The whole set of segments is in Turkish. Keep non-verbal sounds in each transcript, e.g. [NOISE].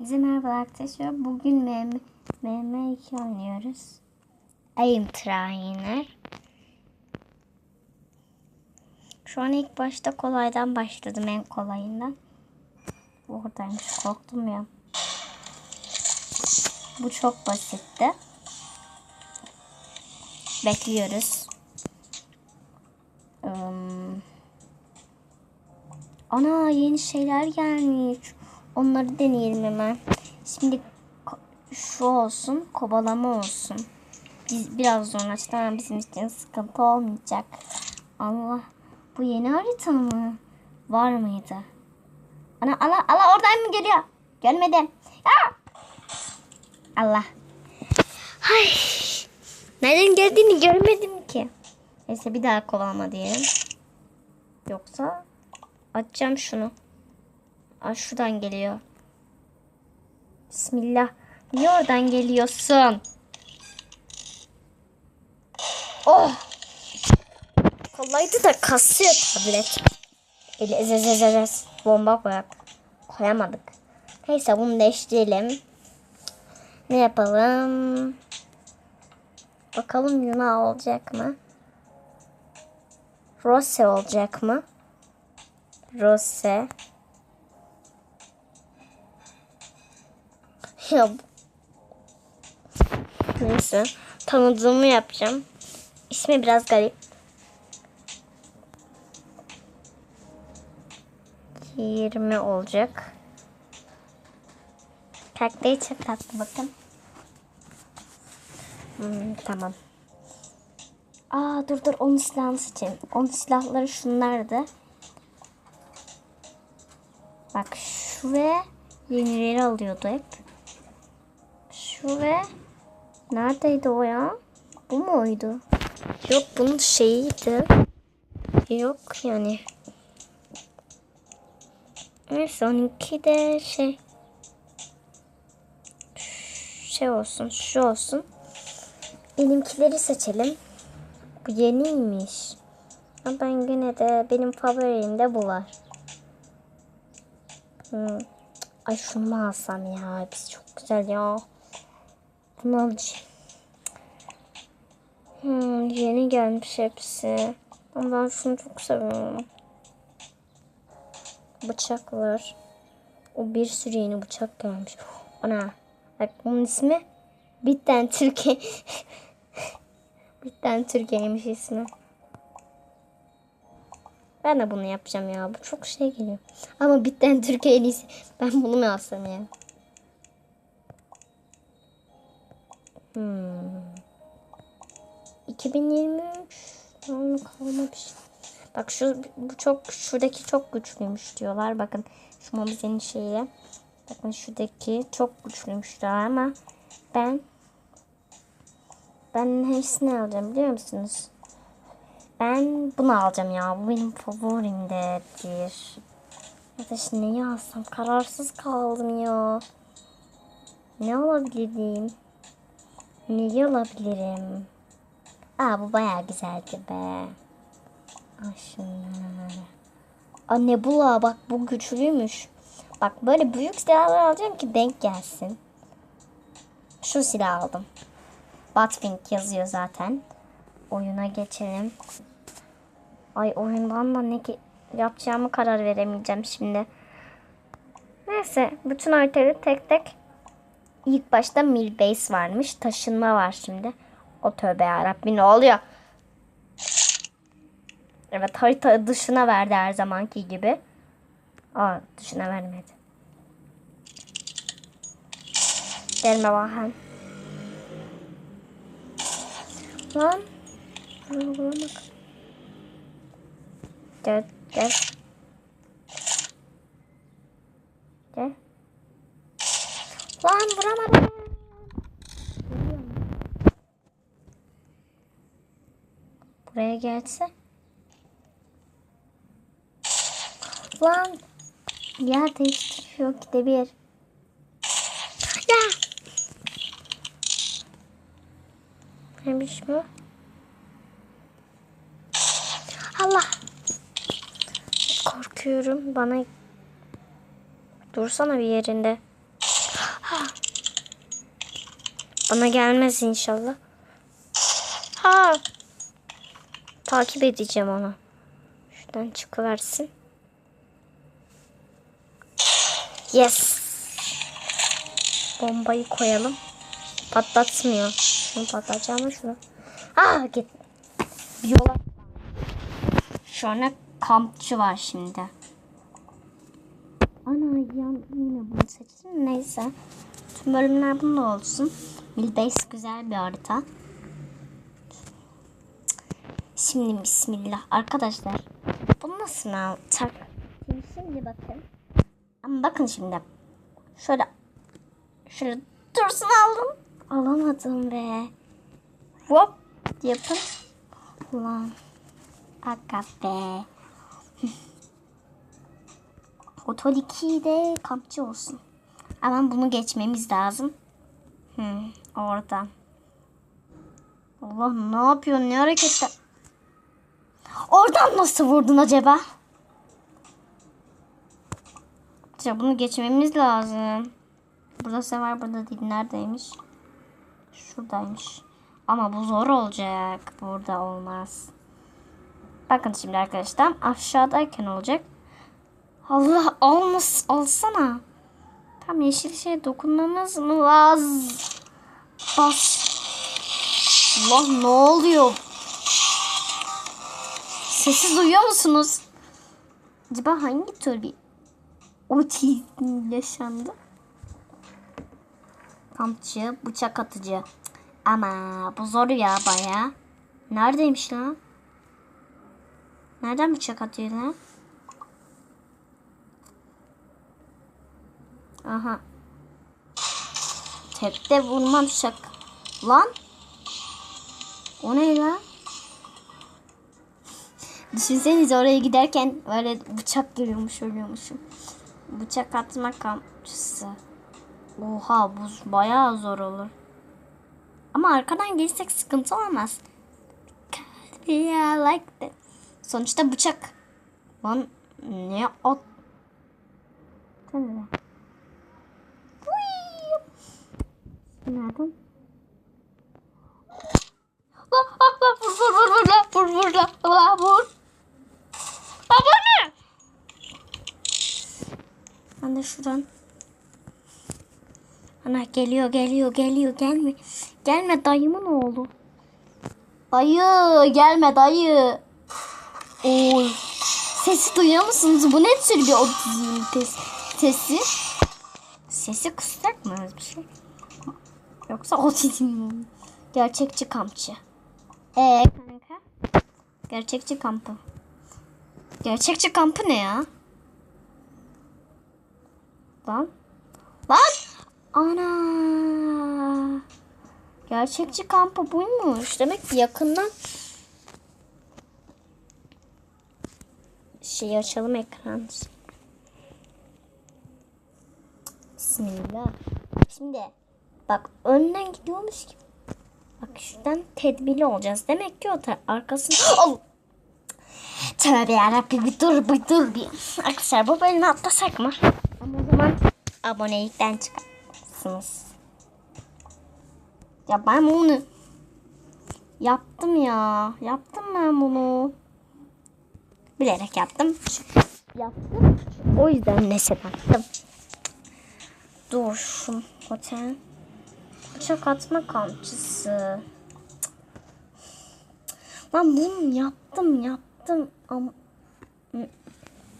Bize merhaba arkadaşlar. Bugün MM, MM2 oynuyoruz. Aim Trainer. Şu an ilk başta kolaydan başladım en kolayından. Oradaymış korktum ya. Bu çok basitti. Bekliyoruz. Um, ana yeni şeyler gelmiş. Onları deneyelim hemen. Şimdi şu olsun, kobalama olsun. Biz biraz sonra açtılar bizim için sıkıntı olmayacak. Allah, bu yeni harita mı? Var mıydı? Ana, ana, ana oradan mı geliyor? Görmedim. Allah. Ay. Nereden geldiğini görmedim ki. Neyse bir daha kovalama diyelim. Yoksa açacağım şunu. Aa, şuradan geliyor. Bismillah. Niye oradan geliyorsun? Oh! Kolaydı da kasıyor tablet. Eli ez ez ez ez ez. Bomba koyak. Koyamadık. Neyse bunu değiştirelim. Ne yapalım? Bakalım Yuna olacak mı? Rose olacak mı? Rose. Ya Neyse. Tanıdığımı yapacağım. İsmi biraz garip. 20 olacak. Karakteri çok tatlı bakın. Hmm, tamam. Aa dur dur onun silahını seçelim. Onun silahları şunlardı. Bak şu ve yenileri alıyordu hep. Şu ve neredeydi o ya? Bu muydu? Yok bunun şeyiydi. Yok yani. Neyse onunki de şey. Şey olsun şu olsun. Benimkileri seçelim. Bu yeniymiş. Ama ben yine de benim favorimde bu var. Hmm. Ay şunu mu alsam ya? Hepsi çok güzel ya. Bunu alacağım. Hmm, yeni gelmiş hepsi. Ama ben şunu çok seviyorum. Bıçaklar. O bir sürü yeni bıçak gelmiş. Ana. Bak bunun ismi Bitten Türkiye. [LAUGHS] Bitten Türkiye'ymiş ismi. Ben de bunu yapacağım ya. Bu çok şey geliyor. Ama bitten Türkiye. Ben bunu mu alsam ya? Hmm. 2023 onu kalmamış. Bak şu bu çok şuradaki çok güçlüymüş diyorlar. Bakın şu Mobiz'in şeyi. Bakın şuradaki çok güçlüymüş diyorlar ama ben ben hepsini alacağım biliyor musunuz? Ben bunu alacağım ya. Bu benim favorimdedir. Şimdi neyi alsam? Kararsız kaldım ya. Ne alabilirim? Neyi alabilirim? Aa bu bayağı güzeldi be. Ay şunlar. Aa Nebula bak bu güçlüymüş. Bak böyle büyük silahlar alacağım ki denk gelsin. Şu silah aldım. Batwing yazıyor zaten. Oyuna geçelim. Ay oyundan da ne ki yapacağımı karar veremeyeceğim şimdi. Neyse bütün haritayı tek tek ilk başta Milbase varmış. Taşınma var şimdi. O tövbe yarabbim ne oluyor? Evet harita dışına verdi her zamanki gibi. Aa dışına vermedi. Gelme bakayım. Lan. Gel gel. Gel. Gelse. Lan. Ya değiştiriyor ki de bir. Ya. Neymiş bu? Allah. Korkuyorum. Bana dursana bir yerinde. Bana gelmez inşallah. Ha. Takip edeceğim onu. Şuradan çıkıversin. Yes. Bombayı koyalım. Patlatmıyor. Şunu patlatacağım şunu? Ah git. Yola. Sonra kampçı var şimdi. Ana yan yine bunu seçtim. Neyse. Tüm bölümler bunda olsun. Milbase güzel bir harita. Şimdi bismillah. Arkadaşlar bu nasıl alacak? Şimdi, şimdi bakın. Ama bakın şimdi. Şöyle şöyle dursun aldım. Alamadım be. Hop yapın. Ulan. Aga be. [LAUGHS] Otor 2 de kampçı olsun. Ama bunu geçmemiz lazım. Hmm, orada. Allah ne yapıyorsun? Ne hareketler? Oradan nasıl vurdun acaba? Ya bunu geçmemiz lazım. Burada sever burada değil. Neredeymiş? Şuradaymış. Ama bu zor olacak. Burada olmaz. Bakın şimdi arkadaşlar. Aşağıdayken olacak. Allah almas alsana. Tam yeşil şeye dokunmamız mı lazım? Bas. Allah ne oluyor? Sesi duyuyor musunuz? Acaba hangi tür bir otizm yaşandı? Kampçı, bıçak atıcı. Ama bu zor ya baya. Neredeymiş lan? Nereden bıçak atıyor lan? Aha. Tekte vurma bıçak. Lan. O ne lan? Düşünsenize oraya giderken böyle bıçak geliyormuş ölüyormuşum. Bıçak atma kampçısı. Oha bu bayağı zor olur. Ama arkadan gelirsek sıkıntı olmaz. Yeah, like that. Sonuçta bıçak. Lan ne at? Nereden? Nereden? La la la vur vur vur vur la vur vur la la vur. La bu ne? Ben de şuradan. Ana geliyor geliyor geliyor gelme. Gelme dayımın oğlu. Dayı gelme dayı. Oy. Sesi duyuyor musunuz? Bu ne tür bir otizm tes- sesi? Sesi kısacak mı bir şey? Yoksa otizm mi? Gerçekçi kampçı. Ee kanka? Gerçekçi kampı. Gerçekçi kampı ne ya? Lan. Lan. Ana. Gerçekçi kampı buymuş. Demek ki yakından şeyi açalım ekran. Bismillah. Şimdi bak önden gidiyormuş gibi. Bak şuradan tedbirli olacağız. Demek ki o. [GASPS] Al! Tövbe yarabbim bir dur bir dur bir. Arkadaşlar bu bölümü atlasak mı? Ama o zaman abonelikten çıkarsınız. Ya ben bunu yaptım ya. Yaptım ben bunu. Bilerek yaptım. Yaptım. O yüzden neşe taktım. Dur şu otel. Bıçak atma kampçısı. Lan bunu yaptım yaptım ama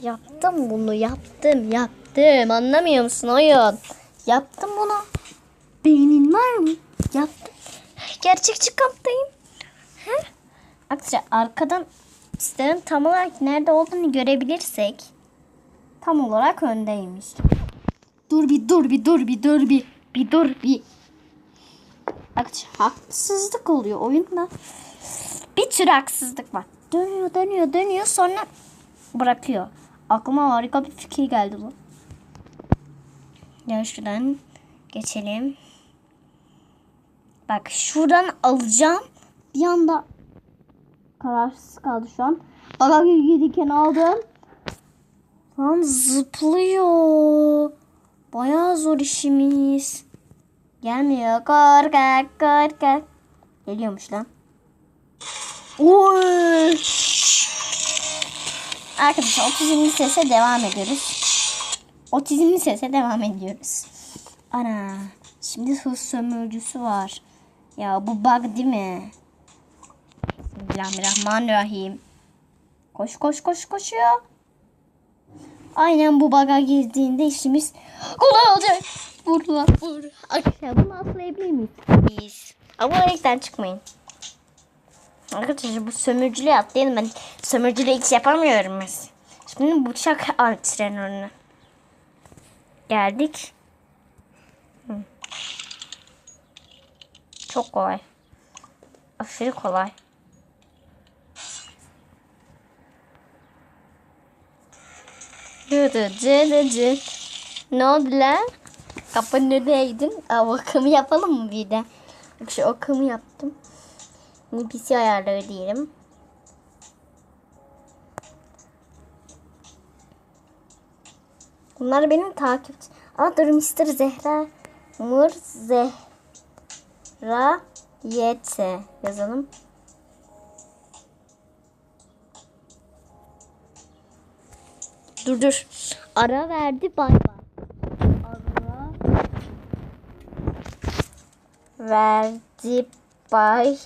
yaptım bunu yaptım yaptım anlamıyor musun oyun? Yaptım bunu. Beynin var mı? Yaptım. Gerçekçi kamptayım. He? Arkadaşlar arkadan sitenin tam olarak nerede olduğunu görebilirsek tam olarak öndeymiş. Dur bir dur bir dur bir dur bir bir dur bir. Arkadaşlar haksızlık oluyor oyunda. Bir tür haksızlık var. Dönüyor dönüyor dönüyor sonra bırakıyor. Aklıma harika bir fikir geldi bu. Gel şuradan geçelim. Bak şuradan alacağım. Bir anda kararsız kaldı şu an. Baba giderken aldım. Lan zıplıyor. Bayağı zor işimiz. Gelmiyor. Korkak korkak. Geliyormuş lan. Arkadaşlar otizmli sese devam ediyoruz. Otizmli sese devam ediyoruz. Ana. Şimdi hız sömürücüsü var. Ya bu bug değil mi? Bismillahirrahmanirrahim. Koş koş koş koşuyor. Aynen bu baga girdiğinde işimiz kolay olacak. Vur lan vur. Arkadaşlar bunu atlayabilir miyiz? Renkten çıkmayın. Arkadaşlar bu sömürcülüğü atlayalım. Ben sömürcülüğü hiç yapamıyorum biz. Şimdi bıçak antrenörüne. Geldik. Çok kolay. Aşırı kolay. Dı dı dı dı dı. Ne oldu lan? Kapının önüne eğdin. Aa, akımı yapalım mı bir de? Şu akımı yaptım. NPC ayarları diyelim. Bunlar benim takipçi. Aa dur Mr. Zehra. Mur Zehra Yete yazalım. Dur dur. Ara verdi bay bay. Ara verdi bay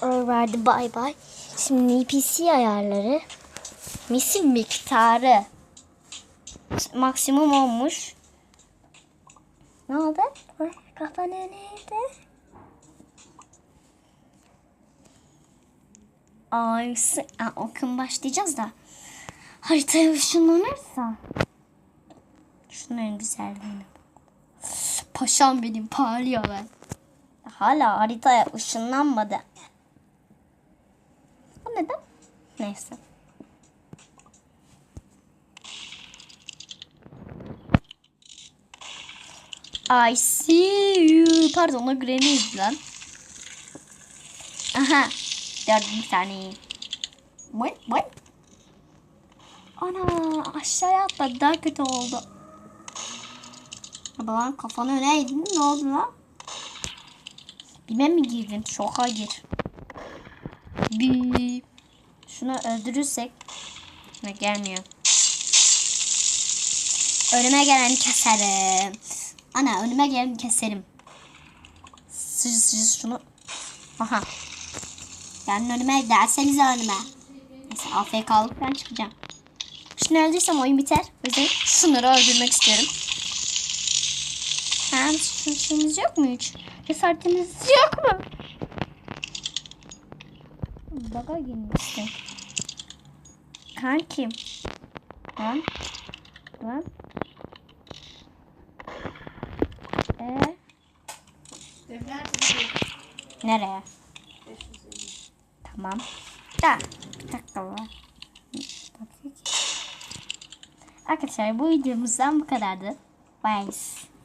Ara verdi bay bay. Şimdi NPC ayarları. Misim miktarı. Maksimum olmuş. Ne oldu? Ay, Kafa nerede? Ay, sı- Aa, okun başlayacağız da. Haritaya ışınlanırsa. Şunların güzelliğine. Paşam benim parlıyor ben. Hala haritaya ışınlanmadı. Bu neden? Neyse. I see you. Pardon o Granny'ydi lan. Aha. Bir tane. What? What? Ana aşağıya atladı. Daha kötü oldu. Baba lan kafanı öne eğdin. Ne oldu lan? Bilmem mi girdin? Şoka gir. Bir. Şunu öldürürsek. Ne gelmiyor. Önüme geleni keserim. Ana önüme geleni keserim. Sıcı sıcı şunu. Aha. Gelin önüme gelsenize önüme. Neyse AFK'lıktan çıkacağım. Şunu öldürsem oyun biter. O yüzden şunları öldürmek istiyorum. Ha, şu şeyimiz yok mu hiç? Cesaretimiz yok mu? Baga girmişsin. Kankim. Lan. Lan. Ee, nereye? Tamam. Da. Bir dakika. Arkadaşlar bu videomuzdan bu kadardı. Bye.